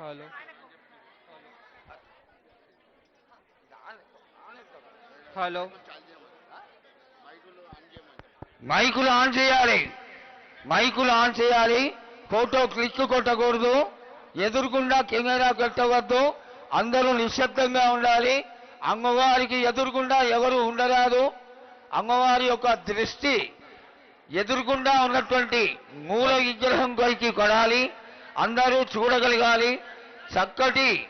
Hello hello మైకులు on చేయాలి మైకులు ఆన్ చేయాలి ఫోటో క్లిక్ కొట్టకూడదు ఎదురుకుండా కెమెరా పెట్టవద్దు. అందరూ నిశ్శబ్దంగా ఉండాలి. అమ్మవారికి ఎదురుకుండా ఎవరు ఉండరాదు. అమ్మవారి యొక్క దృష్టి ఎదురుకుండా ఉన్నటువంటి మూల విగ్రహం కొరికి కొడాలి. అందరూ చూడగలగాలి. చక్కటి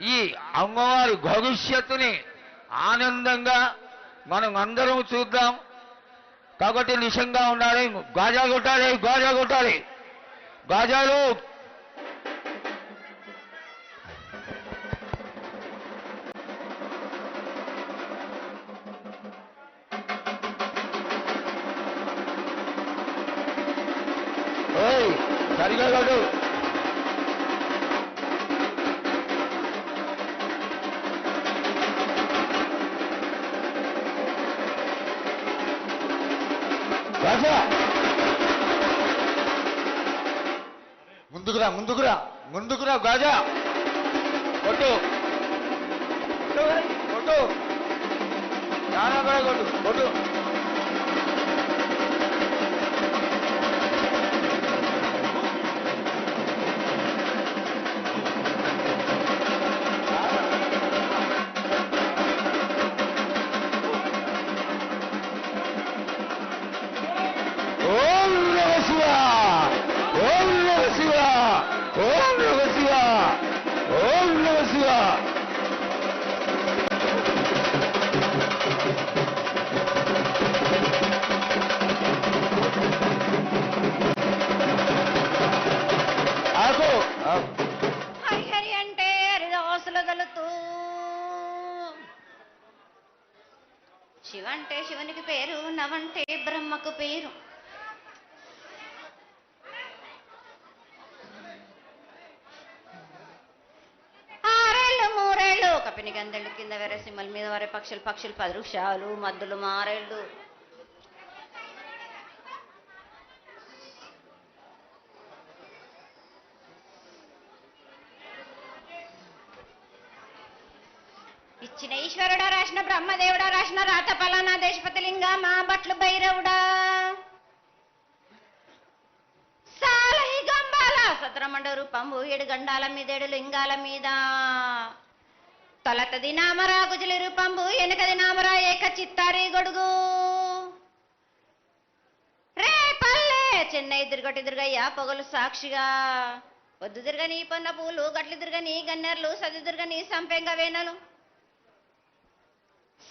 ఈ అమ్మవారి భవిష్యత్తుని ఆనందంగా మనం అందరం చూద్దాం. కాబట్టి నిశంగా ఉండాలి. గాజా కొట్టాలి గాజా కొట్టాలి. గాజాలు రాజా. ముందుకురా ముందుకురా ముందుకురా గాజా. కొట్టు. కొట్టు. చాలా కూడా కొట్టు కొట్టు. అంటే బ్రహ్మకు పేరు. ఆరేళ్ళు మూరేళ్ళు కపిని గందెళ్ళు కింద వేరే సింహల మీద వరే పక్షులు పక్షులు పది వృక్షాలు మద్దులు మారేళ్ళు. బ్రహ్మదేవుడా రాసిన రాత పలానా దేశపతి లింగ మా బట్లు భైరవుడా. సాలహి గంబాల సద్రమండ రూపంబు ఏడు గండాల మీదేడు లింగాల మీద. తొలతది నామరా గుజలి రూపంబు వెనకది నామరా ఏక చిత్తారి గొడుగు. రే పల్లె చెన్నై దుర్గటి దుర్గయ్య పొగలు సాక్షిగా. పొద్దు తిరగని పొన్న పూలు గట్లు తిరగని గన్నెర్లు సది తిరగని సంపెంగ వేనలు.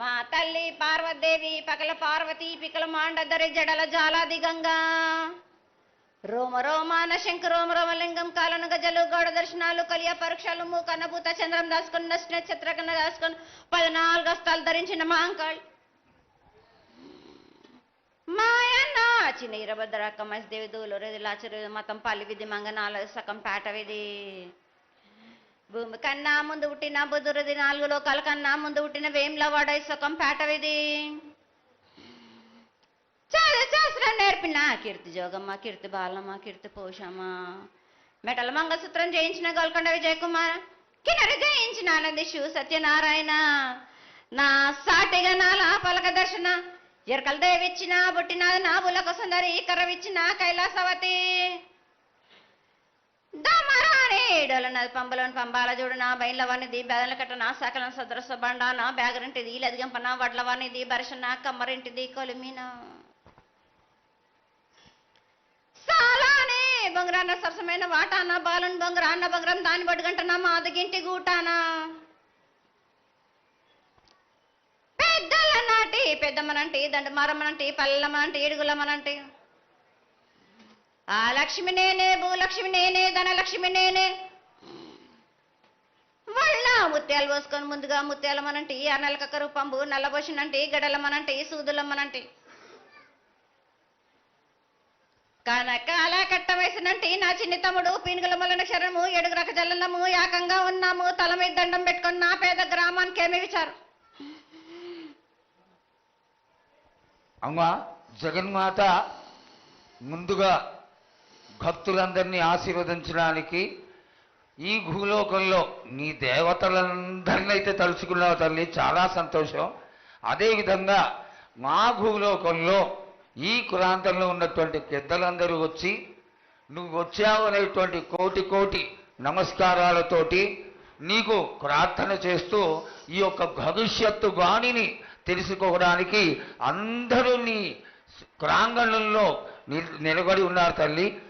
మా తల్లి పార్వదేవి పకల పార్వతి పికల మాండదరి జడల జాలాది గంగా. రోమ రోమాన శంఖ రోమ రోమలింగం కాలను గజలు గౌడ దర్శనాలు కలియ పరీక్షలు మూకన్నభూత చంద్రం దాసుకుని నష్ట నక్షత్ర దాసుకుని పద్నాలుగు హస్తాలు ధరించిన మాంకాళ్ మాయన్న చిన్న ఇరభద్రక్క మసిదేవి దూలు రెదిలాచరు మతం పల్లి విధి మంగనాల సకం పేట విధి. భూమి కన్నా ముందు పుట్టిన బుధురది నాలుగు లోకాల కన్నా ముందు పుట్టిన వేమ్ల వాడ సుఖం పేటవిది. చాలా శాస్త్రం నేర్పిన. కీర్తి జోగమ్మ కీర్తి బాలమ్మ కీర్తి పోషమ్మ. మెటల మంగళసూత్రం జయించిన గోల్కొండ విజయకుమార్ కుమార్ జయించిన ఆనంది శివు సత్యనారాయణ. నా సాటిగా నాల పలక దర్శన ఎరకల దేవిచ్చిన బుట్టిన నా బులకు సుందరి కర్రవిచ్చిన కైలాసవతి. దామ డోలనది పంబలోని పంబాల నా బయలవానిది బెదల కట్టన సకలం సదరస నా బ్యాగరింటిది లదిగంపన వడ్లవానిది బరసన కమ్మరింటిది కొలిమిన. సాలానే బొంగరాన్న సరసమైన వాటాన బాలన్ బొంగరాన్న బొంగరం దాని బొడుగంటన మాదగింటి గూటానా. పెద్దల నాటి పెద్దమ్మనంటి దండమారమ్మనంటి పల్లెమ్మనంటి ఏడుగులమ్మనంటి. ఆ లక్ష్మి నేనే భూలక్ష్మి నేనే ధనలక్ష్మి నేనే ముత్యాలు పోసుకొని ముందుగా ముత్యాలమనంటి ఆ నెలకొక రూపంబు నల్లబోసినంటి గడలమనంటి సూదులమ్మనంటి. కనకాల కట్ట వేసినంటి నా చిన్ని తమ్ముడు పీనుగుల మొలన క్షరము ఎడుగురక జల్లము ఏకంగా ఉన్నాము తల మీద దండం పెట్టుకొని నా పేద గ్రామానికి ఏమి విచారు? అమ్మా జగన్మాత ముందుగా భక్తులందరినీ ఆశీర్వదించడానికి ఈ భూలోకంలో నీ దేవతలందరినీ అయితే తలుచుకున్నావు తల్లి చాలా సంతోషం. అదేవిధంగా మా భూలోకంలో ఈ కులాంతంలో ఉన్నటువంటి పెద్దలందరూ వచ్చి నువ్వు వచ్చావు అనేటువంటి కోటి కోటి నమస్కారాలతోటి నీకు ప్రార్థన చేస్తూ ఈ యొక్క భవిష్యత్తు బాణిని తెలుసుకోవడానికి అందరూ నీ ప్రాంగణంలో నిలబడి ఉన్నారు తల్లి.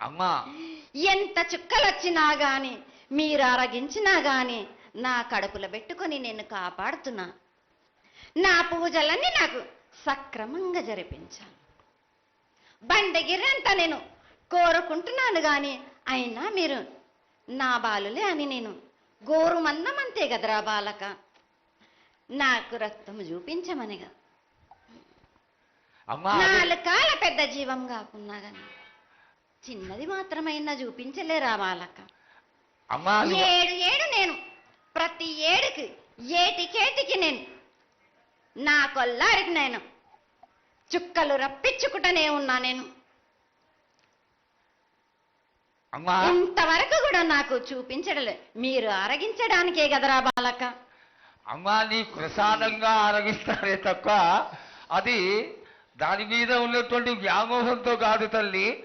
అమ్మా. ఎంత చుక్కలు వచ్చినా గాని మీరు అరగించినా గాని నా కడుపులో పెట్టుకొని నేను కాపాడుతున్నా. నా పూజలన్నీ నాకు సక్రమంగా జరిపించాలి బండగిరంతా నేను. కోరుకుంటున్నాను గాని అయినా మీరు నా బాలులే అని నేను గోరు మందం అంతే కదరా బాలక. నాకు రక్తం చూపించమనిగా. నాలుగు కాల పెద్ద జీవం కాకున్నా గాని. చిన్నది మాత్రమైనా అమ్మా నువ్వు- ఏడు ఏడు నేను. ప్రతి ఏడుకి ఏటికేటికి నేను. నా కొల్లారికి నేను. చుక్కలు రప్పించుకుంటూనే ఉన్నా నేను. అమ్మా. ఇంతవరకు కూడా నాకు చూపించడం లేదు. మీరు అరగించడానికే కదరా బాలక అమ్మా నీ ప్రసాదంగా ఆరగిస్తారే తప్ప అది దాని మీద ఉన్నటువంటి వ్యామోహంతో కాదు తల్లి.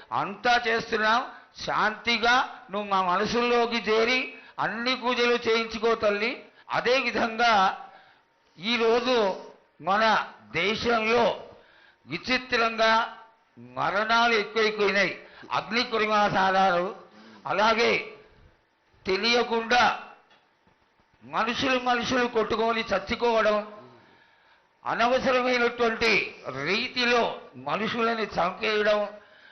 అంతా చేస్తున్నాం శాంతిగా నువ్వు మా మనసుల్లోకి చేరి అన్ని పూజలు చేయించుకో తల్లి. అదే విధంగా ఈరోజు మన దేశంలో విచిత్రంగా మరణాలు ఎక్కువైపోయినాయి. అగ్ని కురిమాసాలు అలాగే తెలియకుండా మనుషులు మనుషులు కొట్టుకొని చచ్చుకోవడం అనవసరమైనటువంటి రీతిలో మనుషులని చంపేయడం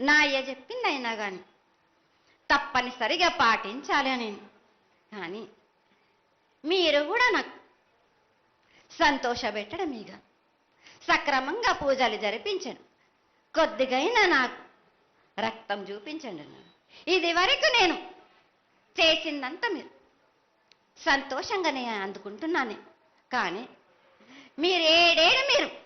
నా అయ్య చెప్పింది అయినా కానీ తప్పనిసరిగా పాటించాలి అని. కానీ మీరు కూడా నాకు సంతోషపెట్టడం ఇక. సక్రమంగా పూజలు జరిపించను. కొద్దిగైనా నాకు రక్తం చూపించండి ఇది వరకు నేను చేసిందంతా మీరు. సంతోషంగానే అందుకుంటున్నాను. కానీ మీరేడేడు మీరు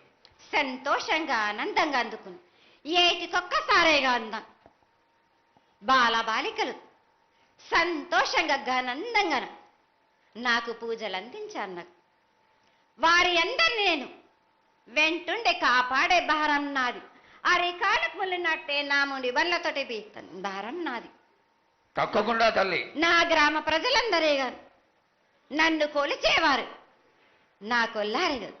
సంతోషంగా ఆనందంగా అందుకుని ఏటికొక్కసారేగా అందం. బాల బాలికలు సంతోషంగా ఘనందంగా నాకు పూజలు అందించారు నాకు. వారి అందరిని నేను వెంటుండే కాపాడే భారం నాది. అరికాలకు ముళ్ళినట్టే నా ముడి బండ్లతోటి బీస్తాను భారం నాది. తప్పకుండా తల్లి. నా గ్రామ ప్రజలందరే గాని నన్ను కొలిచేవారు. నా కొల్లారు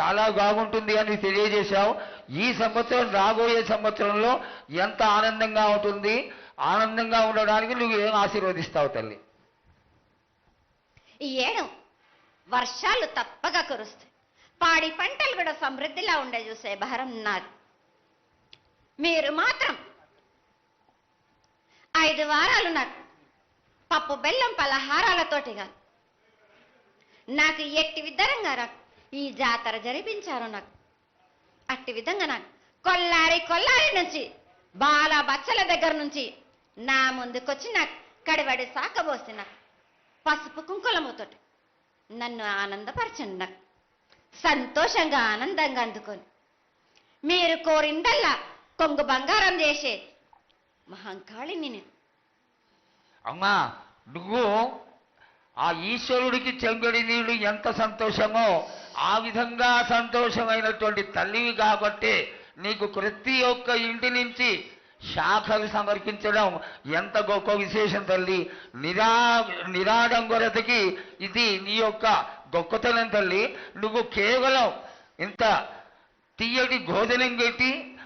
చాలా బాగుంటుంది అని తెలియజేశావు. ఈ సంవత్సరం రాబోయే సంవత్సరంలో ఎంత ఆనందంగా ఉంటుంది. ఆనందంగా ఉండడానికి నువ్వు ఏం ఆశీర్వదిస్తావు తల్లి? ఈ ఏడు వర్షాలు తప్పగా కురుస్తాయి. పాడి పంటలు కూడా సమృద్ధిలా ఉండే చూసే భారం నాది. మీరు మాత్రం ఐదు వారాలు నాకు పప్పు బెల్లం పలహారాలతోటి కాదు. నాకు ఎట్టి విధంగా రాదు ఈ జాతర జరిపించారు నాకు. అట్టి విధంగా నాకు కొల్లారి కొల్లారి నుంచి బాల బచ్చల దగ్గర నుంచి నా ముందుకొచ్చి నాకు కడివడి సాకబోసి నాకు పసుపు కుంకులముతోటి నన్ను ఆనందపరచండి నాకు. సంతోషంగా ఆనందంగా అందుకొని మీరు కోరిందల్లా కొంగు బంగారం చేసే మహంకాళిని నేను. అమ్మా నువ్వు ఆ ఈశ్వరుడికి చెంగడి నీళ్ళు ఎంత సంతోషమో. ఆ విధంగా సంతోషమైనటువంటి తల్లివి కాబట్టి నీకు ప్రతి ఒక్క ఇంటి నుంచి శాఖలు సమర్పించడం ఎంత గొప్ప విశేషం తల్లి. నిరా నిరాడంబరతకి ఇది నీ యొక్క గొప్పతనం తల్లి. నువ్వు కేవలం ఇంత తీయటి భోజనం పెట్టి